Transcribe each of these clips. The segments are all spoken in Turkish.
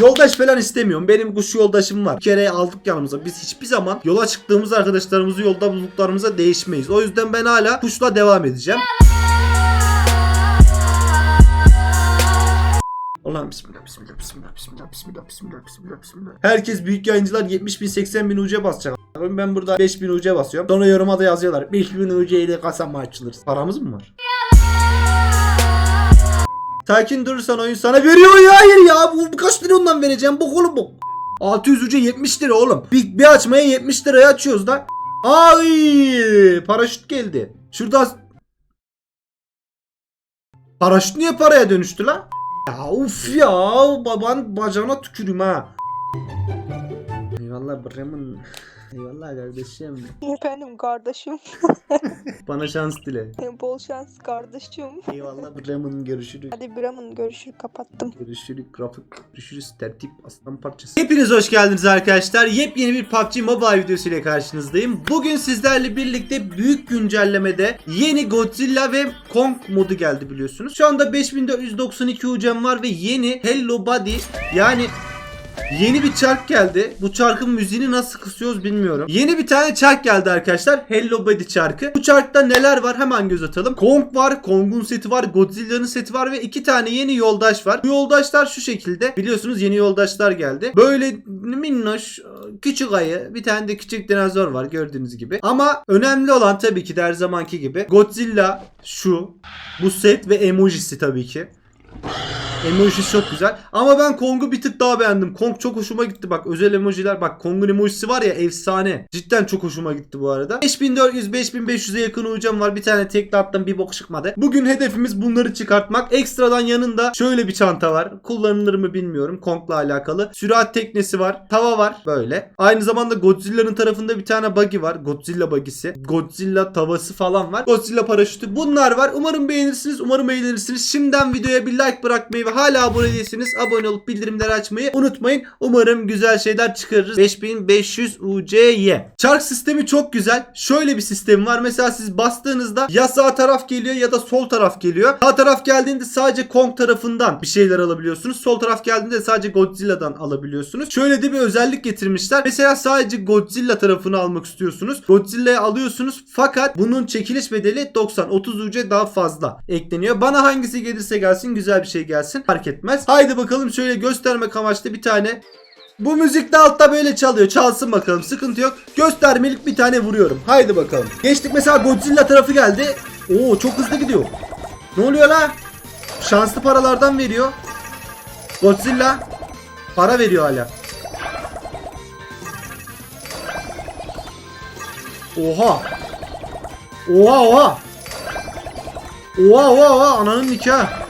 Yoldaş falan istemiyorum. Benim kuş yoldaşım var. Bir kere aldık yanımıza. Biz hiçbir zaman yola çıktığımız arkadaşlarımızı yolda bulduklarımıza değişmeyiz. O yüzden ben hala kuşla devam edeceğim. Allah'ım bismillah bismillah bismillah bismillah bismillah bismillah bismillah bismillah. Herkes büyük yayıncılar 70 bin 80 bin UC basacak. Ben burada 5 bin UC basıyorum. Sonra yoruma da yazıyorlar. 5 bin UC ile kasa mı açılır? Paramız mı var? Sakin durursan oyun sana veriyor ya. Hayır ya. Bu, kaç lira ondan vereceğim? Bok oğlum bu. 600 UC 70 lira oğlum. Bir, bir açmaya 70 liraya açıyoruz da. Ay paraşüt geldi. Şurada Paraşüt niye paraya dönüştü lan? Ya uf ya baban bacağına tükürüm ha. Eyvallah Bremen. Eyvallah kardeşim. Efendim kardeşim. Bana şans dile. Bol şans kardeşim. Eyvallah Bremen görüşürüz. Hadi Bram'ın görüşürüz kapattım. Görüşürüz grafik görüşürüz tertip aslan parçası. Hepiniz hoş geldiniz arkadaşlar. Yepyeni bir PUBG Mobile videosu ile karşınızdayım. Bugün sizlerle birlikte büyük güncellemede yeni Godzilla ve Kong modu geldi biliyorsunuz. Şu anda 5492 UC'm var ve yeni Hello Body yani Yeni bir çark geldi. Bu çarkın müziğini nasıl kısıyoruz bilmiyorum. Yeni bir tane çark geldi arkadaşlar. Hello Body çarkı. Bu çarkta neler var hemen göz atalım. Kong var, Kong'un seti var, Godzilla'nın seti var ve iki tane yeni yoldaş var. Bu yoldaşlar şu şekilde. Biliyorsunuz yeni yoldaşlar geldi. Böyle minnoş, küçük ayı, bir tane de küçük dinozor var gördüğünüz gibi. Ama önemli olan tabii ki de her zamanki gibi Godzilla şu, bu set ve emojisi tabii ki. Emojisi çok güzel. Ama ben Kong'u bir tık daha beğendim. Kong çok hoşuma gitti. Bak özel emojiler. Bak Kong'un emojisi var ya efsane. Cidden çok hoşuma gitti bu arada. 5400-5500'e yakın uyacağım var. Bir tane tekli attım bir bok çıkmadı. Bugün hedefimiz bunları çıkartmak. Ekstradan yanında şöyle bir çanta var. Kullanılır mı bilmiyorum. Kong'la alakalı. Sürat teknesi var. Tava var. Böyle. Aynı zamanda Godzilla'nın tarafında bir tane buggy var. Godzilla buggy'si. Godzilla tavası falan var. Godzilla paraşütü. Bunlar var. Umarım beğenirsiniz. Umarım eğlenirsiniz. Şimdiden videoya bir like bırakmayı ve hala abone değilseniz abone olup bildirimleri açmayı unutmayın. Umarım güzel şeyler çıkarırız. 5500 UC'ye. Çark sistemi çok güzel. Şöyle bir sistem var. Mesela siz bastığınızda ya sağ taraf geliyor ya da sol taraf geliyor. Sağ taraf geldiğinde sadece Kong tarafından bir şeyler alabiliyorsunuz. Sol taraf geldiğinde sadece Godzilla'dan alabiliyorsunuz. Şöyle de bir özellik getirmişler. Mesela sadece Godzilla tarafını almak istiyorsunuz. Godzilla'yı alıyorsunuz fakat bunun çekiliş bedeli 90 30 UC daha fazla ekleniyor. Bana hangisi gelirse gelsin güzel bir şey gelsin. Fark etmez. Haydi bakalım şöyle göstermek amaçlı bir tane bu müzik de altta böyle çalıyor. Çalsın bakalım. Sıkıntı yok. Göstermelik bir tane vuruyorum. Haydi bakalım. Geçtik mesela Godzilla tarafı geldi. Oo çok hızlı gidiyor. Ne oluyor la? Şanslı paralardan veriyor. Godzilla para veriyor hala. Oha. Oha oha. Oha oha oha ananın nikahı.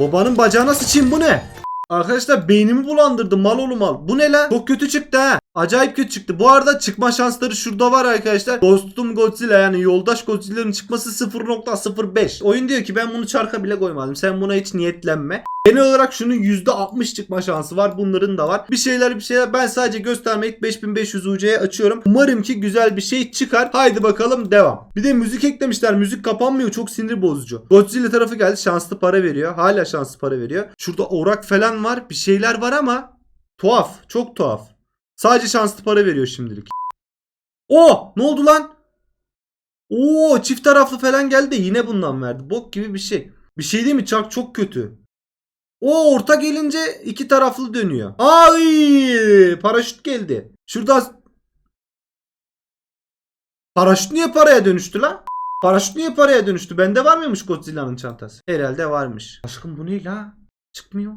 Babanın bacağına sıçayım bu ne? Arkadaşlar beynimi bulandırdı mal oğlu mal. Bu ne lan? Çok kötü çıktı ha. Acayip kötü çıktı. Bu arada çıkma şansları şurada var arkadaşlar. Dostum Godzilla yani yoldaş Godzilla'nın çıkması 0.05. Oyun diyor ki ben bunu çarka bile koymadım. Sen buna hiç niyetlenme. Genel olarak şunun %60 çıkma şansı var. Bunların da var. Bir şeyler bir şeyler. Ben sadece göstermek 5500 UC'ye açıyorum. Umarım ki güzel bir şey çıkar. Haydi bakalım devam. Bir de müzik eklemişler. Müzik kapanmıyor. Çok sinir bozucu. Godzilla tarafı geldi. Şanslı para veriyor. Hala şanslı para veriyor. Şurada orak falan var. Bir şeyler var ama tuhaf. Çok tuhaf. Sadece şanslı para veriyor şimdilik. O, ne oldu lan? Oo çift taraflı falan geldi de yine bundan verdi. Bok gibi bir şey. Bir şey değil mi? Çark çok kötü. O orta gelince iki taraflı dönüyor. Ay paraşüt geldi. Şurada Paraşüt niye paraya dönüştü lan? Paraşüt niye paraya dönüştü? Bende var mıymış Godzilla'nın çantası? Herhalde varmış. Aşkım bu ne la? Çıkmıyor.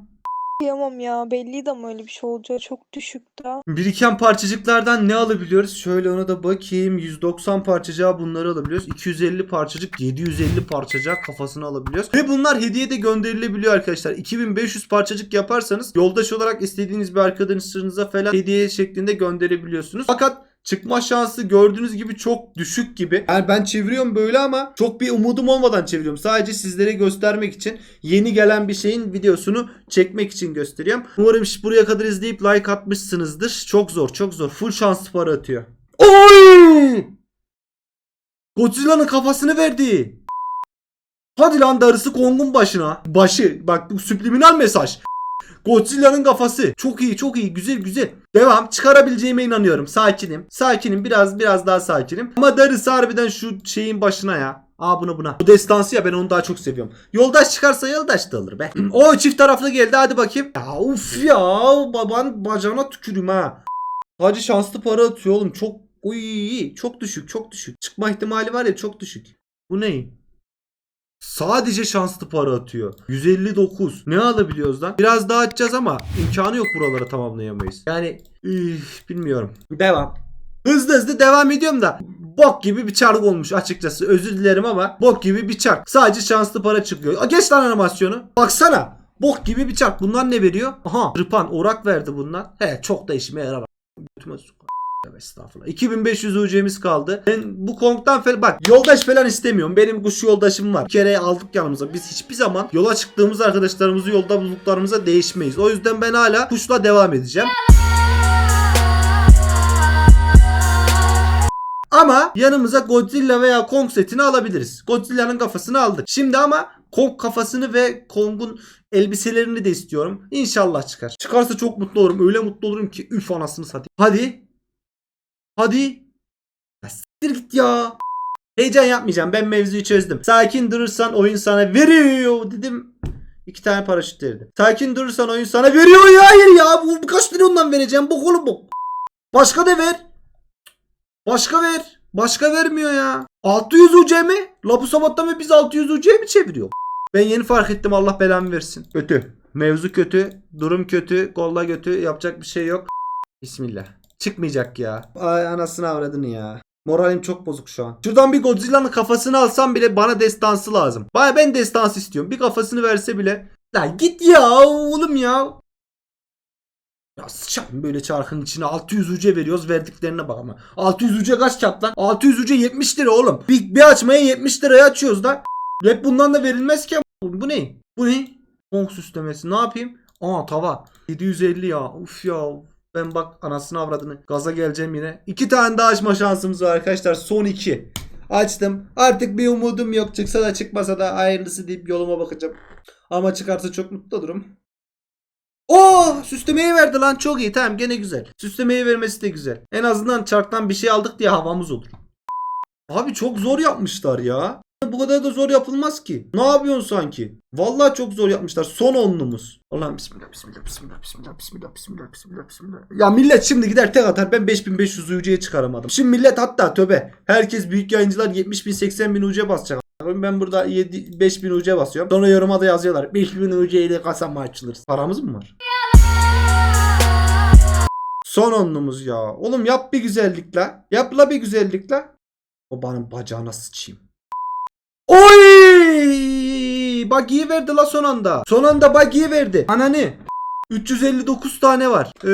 Kıyamam ya belliydi ama öyle bir şey olacağı çok düşüktü. Biriken parçacıklardan ne alabiliyoruz? Şöyle ona da bakayım. 190 parçacığa bunları alabiliyoruz. 250 parçacık, 750 parçacık kafasını alabiliyoruz. Ve bunlar hediye de gönderilebiliyor arkadaşlar. 2500 parçacık yaparsanız yoldaş olarak istediğiniz bir arkadaşınıza falan hediye şeklinde gönderebiliyorsunuz. Fakat çıkma şansı gördüğünüz gibi çok düşük gibi. Yani ben çeviriyorum böyle ama çok bir umudum olmadan çeviriyorum. Sadece sizlere göstermek için yeni gelen bir şeyin videosunu çekmek için gösteriyorum. Umarım buraya kadar izleyip like atmışsınızdır. Çok zor çok zor. Full şanslı para atıyor. Oy! Godzilla'nın kafasını verdi. Hadi lan darısı Kong'un başına. Başı. Bak bu subliminal mesaj. Godzilla'nın kafası. Çok iyi çok iyi güzel güzel. Devam çıkarabileceğime inanıyorum. Sakinim. Sakinim biraz biraz daha sakinim. Ama darısı harbiden şu şeyin başına ya. Aa buna buna. Bu destansı ya ben onu daha çok seviyorum. Yoldaş çıkarsa yoldaş da alır be. o çift taraflı geldi hadi bakayım. Ya uf ya baban bacağına tükürüm ha. Hacı şanslı para atıyor oğlum. Çok uy çok düşük çok düşük. Çıkma ihtimali var ya çok düşük. Bu ne? Sadece şanslı para atıyor. 159. Ne alabiliyoruz lan? Biraz daha açacağız ama imkanı yok buraları tamamlayamayız. Yani üf, bilmiyorum. Devam. Hızlı hızlı devam ediyorum da bok gibi bir çark olmuş açıkçası. Özür dilerim ama bok gibi bir çark. Sadece şanslı para çıkıyor. Aa, geç lan animasyonu. Baksana. Bok gibi bir çark. Bunlar ne veriyor? Aha. Rıpan orak verdi bunlar. He çok da işime yarar. Götüme Estağfurullah. 2500 UC'miz kaldı. Ben bu Kong'dan falan bak yoldaş falan istemiyorum. Benim kuş yoldaşım var. Bir kere aldık yanımıza. Biz hiçbir zaman yola çıktığımız arkadaşlarımızı yolda bulduklarımıza değişmeyiz. O yüzden ben hala kuşla devam edeceğim. Ama yanımıza Godzilla veya Kong setini alabiliriz. Godzilla'nın kafasını aldık. Şimdi ama Kong kafasını ve Kong'un elbiselerini de istiyorum. İnşallah çıkar. Çıkarsa çok mutlu olurum. Öyle mutlu olurum ki üf anasını satayım. Hadi. Hadi. Ya siktir git ya. Heyecan yapmayacağım. Ben mevzuyu çözdüm. Sakin durursan oyun sana veriyor dedim. İki tane paraşüt verdi. Sakin durursan oyun sana veriyor ya. Hayır ya. Bu kaç milyondan vereceğim? Bok oğlum bu. Başka da ver. Başka ver. Başka vermiyor ya. 600 UC mi? La bu sabahtan beri biz 600 UC mi çeviriyor? Ben yeni fark ettim Allah belamı versin. Kötü. Mevzu kötü. Durum kötü. Golla kötü. Yapacak bir şey yok. Bismillah. Çıkmayacak ya. Ay anasını avradını ya. Moralim çok bozuk şu an. Şuradan bir Godzilla'nın kafasını alsam bile bana destansı lazım. Baya ben destansı istiyorum. Bir kafasını verse bile. Lan git ya oğlum ya. Ya sıçayım böyle çarkın içine 600 uca veriyoruz verdiklerine bak ama. 600 uca kaç kağıt lan? 600 uca 70 lira oğlum. Bir, bir açmaya 70 liraya açıyoruz da. Hep bundan da verilmez ki. Bu ne? Bu ne? Kong süslemesi. Ne yapayım? Aa tava. 750 ya. Uf ya. Ben bak anasını avradını. Gaza geleceğim yine. İki tane daha açma şansımız var arkadaşlar. Son iki. Açtım. Artık bir umudum yok. Çıksa da çıkmasa da hayırlısı deyip yoluma bakacağım. Ama çıkarsa çok mutlu olurum. Oo süslemeyi verdi lan çok iyi tamam gene güzel. Süslemeyi vermesi de güzel. En azından çarktan bir şey aldık diye havamız olur. Abi çok zor yapmışlar ya. Bu kadar da zor yapılmaz ki. Ne yapıyorsun sanki? Vallahi çok zor yapmışlar. Son onlumuz. Allah'ım bismillah bismillah bismillah bismillah bismillah bismillah bismillah bismillah. Ya millet şimdi gider tek atar ben 5500 UC'ye çıkaramadım. Şimdi millet hatta töbe. Herkes büyük yayıncılar 70 bin 80 bin UC basacak. Ben burada 7, 5000 UC basıyorum. Sonra yoruma da yazıyorlar. 5000 UC ile kasa mı açılır? Paramız mı var? Son onlumuz ya. Oğlum yap bir güzellik la. Yap la bir güzellik la. O benim bacağına sıçayım. Oy! Buggy'i verdi la son anda. Son anda buggy'i verdi. Ananı. 359 tane var. Ee,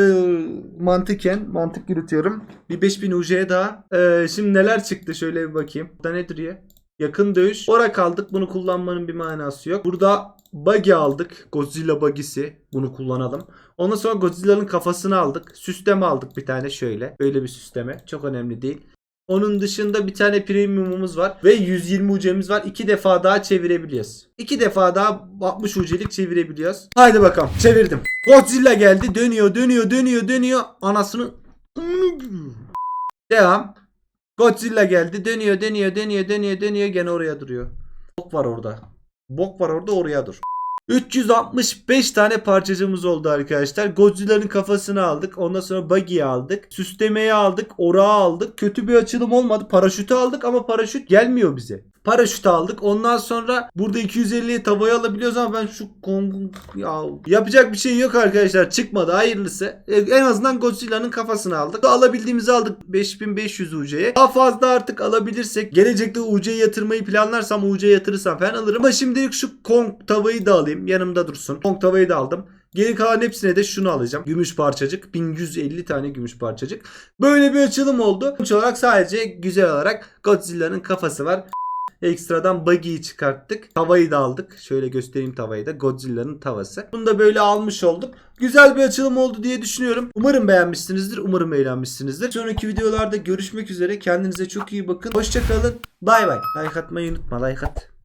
mantıken mantık yürütüyorum. Bir 5000 UC'ye daha. Ee, şimdi neler çıktı şöyle bir bakayım. Burada nedir ya? Yakın dövüş. Orak aldık. Bunu kullanmanın bir manası yok. Burada buggy aldık. Godzilla buggy'si. Bunu kullanalım. Ondan sonra Godzilla'nın kafasını aldık. Süsleme aldık bir tane şöyle. Böyle bir süsleme. Çok önemli değil. Onun dışında bir tane premiumumuz var. Ve 120 ucemiz var. İki defa daha çevirebiliyoruz. İki defa daha 60 ucelik çevirebiliyoruz. Haydi bakalım. Çevirdim. Godzilla geldi. Dönüyor, dönüyor, dönüyor, dönüyor. Anasını... Devam. Godzilla geldi. Dönüyor, dönüyor, dönüyor, dönüyor, dönüyor. Gene oraya duruyor. Bok var orada. Bok var orada oraya dur. 365 tane parçacığımız oldu arkadaşlar. Godzilla'nın kafasını aldık. Ondan sonra Buggy'yi aldık. Süslemeyi aldık. Orağı aldık. Kötü bir açılım olmadı. Paraşütü aldık ama paraşüt gelmiyor bize. Paraşüt aldık. Ondan sonra burada 250'ye tavayı alabiliyoruz ama ben şu Kong'un ya yapacak bir şey yok arkadaşlar. Çıkmadı hayırlısı. E, en azından Godzilla'nın kafasını aldık. Alabildiğimizi aldık 5500 UC'ye. Daha fazla artık alabilirsek gelecekte UC yatırmayı planlarsam UC yatırırsam falan alırım. Ama şimdilik şu Kong tavayı da alayım. Yanımda dursun. Kong tavayı da aldım. Geri kalan hepsine de şunu alacağım. Gümüş parçacık. 1150 tane gümüş parçacık. Böyle bir açılım oldu. Sonuç olarak sadece güzel olarak Godzilla'nın kafası var. Ekstradan buggy'yi çıkarttık. Tavayı da aldık. Şöyle göstereyim tavayı da. Godzilla'nın tavası. Bunu da böyle almış olduk. Güzel bir açılım oldu diye düşünüyorum. Umarım beğenmişsinizdir. Umarım eğlenmişsinizdir. Sonraki videolarda görüşmek üzere. Kendinize çok iyi bakın. Hoşçakalın. Bay bay. Like atmayı unutma. Like at.